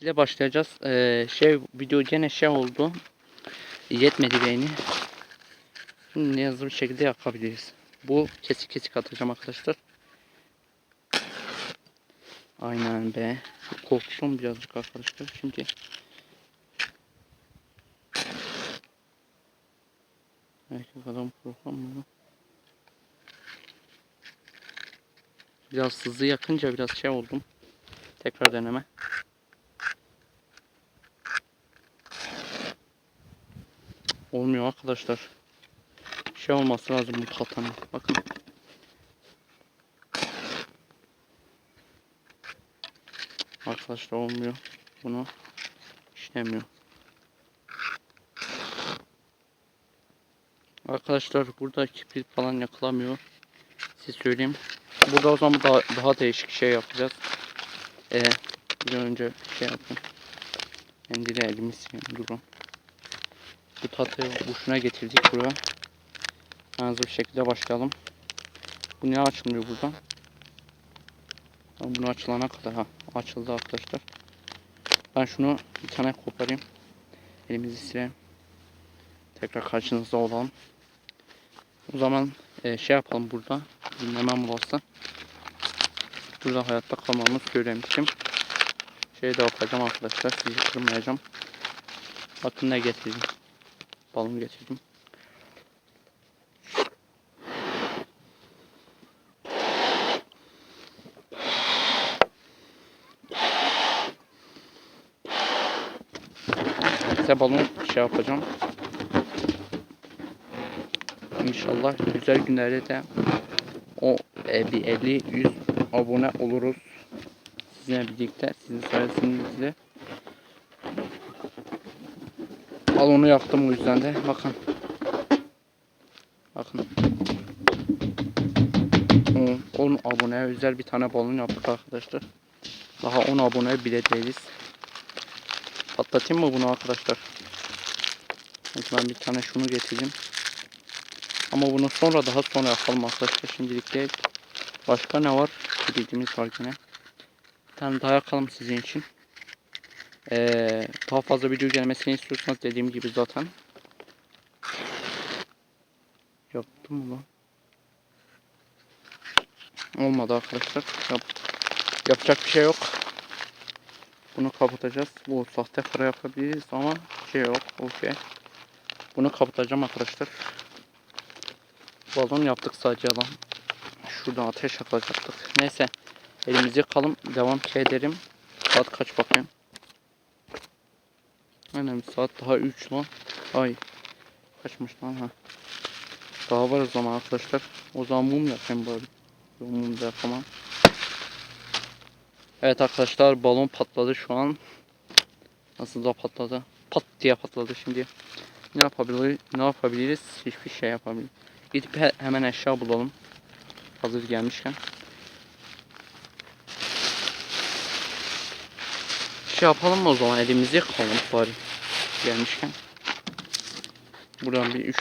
ile başlayacağız. Ee, şey video gene şey oldu. Yetmedi beyni. Şimdi ne hızlı bir şekilde yapabiliriz. Bu kesik kesik atacağım arkadaşlar. Aynen be. Korktum birazcık arkadaşlar. Şimdi Erkek adam korkan mı? Biraz hızlı yakınca biraz şey oldum. Tekrar deneme. Olmuyor arkadaşlar. Şey olması lazım bu katanın. Bakın. Arkadaşlar olmuyor. Bunu işlemiyor. Arkadaşlar burada kibrit falan yakılamıyor. Size söyleyeyim. Burada o zaman daha, daha değişik şey yapacağız. Ee, bir önce şey yapın. Mendili elimi sileyim. Durun. Bu tatıyı boşuna getirdik buraya. Hızlı bir şekilde başlayalım. Bu niye açılmıyor buradan? Bunu açılana kadar ha açıldı arkadaşlar. Ben şunu bir tane koparayım. Elimizi silelim. Tekrar karşınızda olalım. O zaman e, şey yapalım burada. Dinleme molası. Burada hayatta kalmamız söylemiştim. Şey de yapacağım arkadaşlar. Sizi kırmayacağım. Bakın ne getirdim. Balon getirdim. Size balon şey yapacağım. İnşallah güzel günlerde de o e, bir 50-100 abone oluruz. Sizinle birlikte, sizin sayesinizde. Balonu yaptım o yüzden de. Bakın. Bakın. 10, 10 aboneye özel bir tane balon yaptık arkadaşlar. Daha 10 abone bile değiliz. Patlatayım mı bunu arkadaşlar? Neyse ben bir tane şunu getireyim. Ama bunu sonra daha sonra yapalım arkadaşlar. Şimdilik değil. Başka ne var? Bildiğimiz var yine. Bir tane daha yakalım sizin için. Ee, daha fazla video gelmesini istiyorsanız dediğim gibi zaten. Yaptım mı lan? Olmadı arkadaşlar. Yap yapacak bir şey yok. Bunu kapatacağız. Bu sahte para yapabiliriz ama şey yok. Okey. Bunu kapatacağım arkadaşlar. Balon yaptık sadece alan. Şuradan ateş yakacaktık. Neyse. Elimizi yakalım. Devam ederim. Saat kaç bakayım. Aynen saat daha 3 lan. Ay. Kaçmış lan ha. Daha var o zaman arkadaşlar. O zaman mum yapayım bari. Mum da yapamam. Evet arkadaşlar balon patladı şu an. Nasıl da patladı? Pat diye patladı şimdi. Ne yapabiliriz? Ne yapabiliriz? Hiçbir şey yapabiliriz. Gidip he- hemen eşya bulalım. Hazır gelmişken. Şey yapalım mı o zaman elimizi yakalım bari. Gelmişken. Buradan bir 3